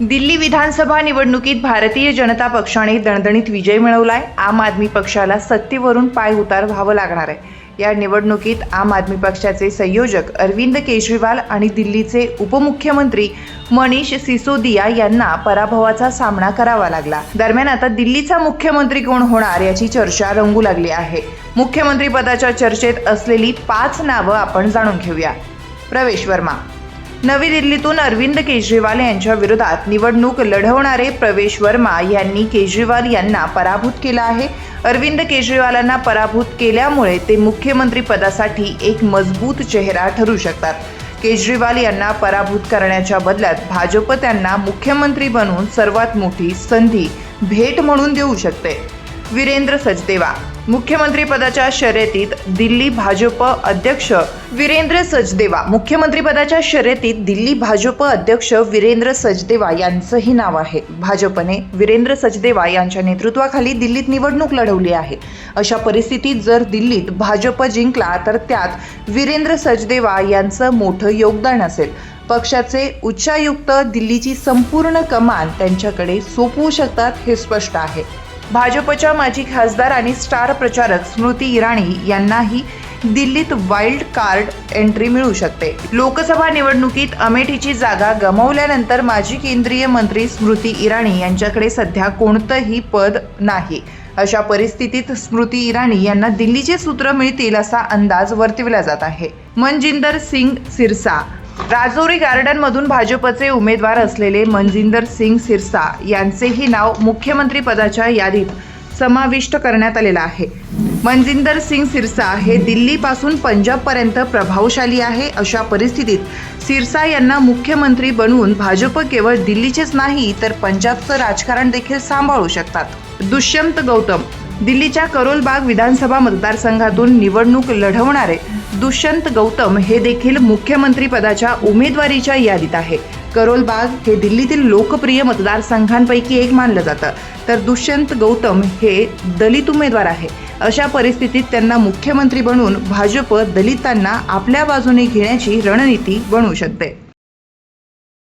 दिल्ली विधानसभा निवडणुकीत भारतीय जनता पक्षाने दणदणीत विजय मिळवलाय. आम आदमी पक्षाला सत्तेवरून पाय उतार व्हावं लागणार आहे. या निवडणुकीत आम आदमी पक्षाचे संयोजक अरविंद केजरीवाल आणि दिल्लीचे उपमुख्यमंत्री मनीष सिसोदिया यांना पराभवाचा सामना करावा लागला. दरम्यान आता दिल्लीचा मुख्यमंत्री कोण होणार याची चर्चा रंगू लागली आहे. मुख्यमंत्री पदाच्या चर्चेत असलेली पाच नावं आपण जाणून घेऊया. प्रवेश वर्मा. नवी दिल्लीतून अरविंद केजरीवाल यांच्या विरोधात निवडणूक लढवणारे प्रवेश वर्मा यांनी केजरीवाल यांना पराभूत केला आहे. अरविंद केजरीवालांना पराभूत केल्यामुळे ते मुख्यमंत्री पदासाठी एक मजबूत चेहरा ठरू शकतात. केजरीवाल यांना पराभूत करण्याच्या बदल्यात भाजप त्यांना मुख्यमंत्री बनवून सर्वात मोठी संधी भेट म्हणून देऊ शकते. वीरेंद्र सचदेवा मुख्यमंत्रीपदाच्या शर्यतीत दिल्ली भाजप अध्यक्ष वीरेंद्र सचदेवा. मुख्यमंत्रीपदाच्या शर्यतीत दिल्ली भाजप अध्यक्ष वीरेंद्र सचदेवा यांचंही नाव आहे. भाजपने वीरेंद्र सचदेवा यांच्या नेतृत्वाखाली दिल्लीत निवडणूक लढवली आहे. अशा परिस्थितीत जर दिल्लीत भाजप जिंकला तर त्यात वीरेंद्र सचदेवा यांचं मोठं योगदान असेल. पक्षाचे उच्चायुक्त दिल्लीची संपूर्ण कमान त्यांच्याकडे सोपवू शकतात हे स्पष्ट आहे. भाजपच्या माजी खासदार आणि स्टार प्रचारक स्मृती इराणी यांनाही दिल्लीत वाईल्ड कार्ड एंट्री मिळू शकते. लोकसभा निवडणुकीत अमेठीची जागा गमावल्यानंतर माजी केंद्रीय मंत्री स्मृती इराणी यांच्याकडे सध्या कोणतंही पद नाही. अशा परिस्थितीत स्मृती इराणी यांना दिल्लीचे सूत्र मिळतील असा अंदाज वर्तविला जात आहे. मनजिंदर सिंग सिरसा राजौरी गार्डनमधून भाजपचे उमेदवार असलेले मनजिंदर सिंग सिरसा यांचेही नाव मुख्यमंत्री पदाच्या यादीत समाविष्ट करण्यात आलेलं आहे. मनजिंदर सिंग सिरसा हे दिल्लीपासून पंजाबपर्यंत प्रभावशाली आहे अशा परिस्थितीत सिरसा यांना मुख्यमंत्री बनवून भाजप केवळ दिल्लीचेच नाही तर पंजाबचं राजकारण देखील सांभाळू शकतात. दुष्यंत गौतम दिल्लीच्या करोलबाग विधानसभा मतदारसंघातून निवडणूक लढवणारे दुष्यंत गौतम हे देखील मुख्यमंत्रीपदाच्या उमेदवारीच्या यादीत आहे. करोलबाग हे दिल्लीतील लोकप्रिय मतदारसंघांपैकी एक मानलं जातं. तर दुष्यंत गौतम हे दलित उमेदवार आहे. अशा परिस्थितीत त्यांना मुख्यमंत्री बनून भाजप दलितांना आपल्या बाजूने घेण्याची रणनीती बनवू शकते.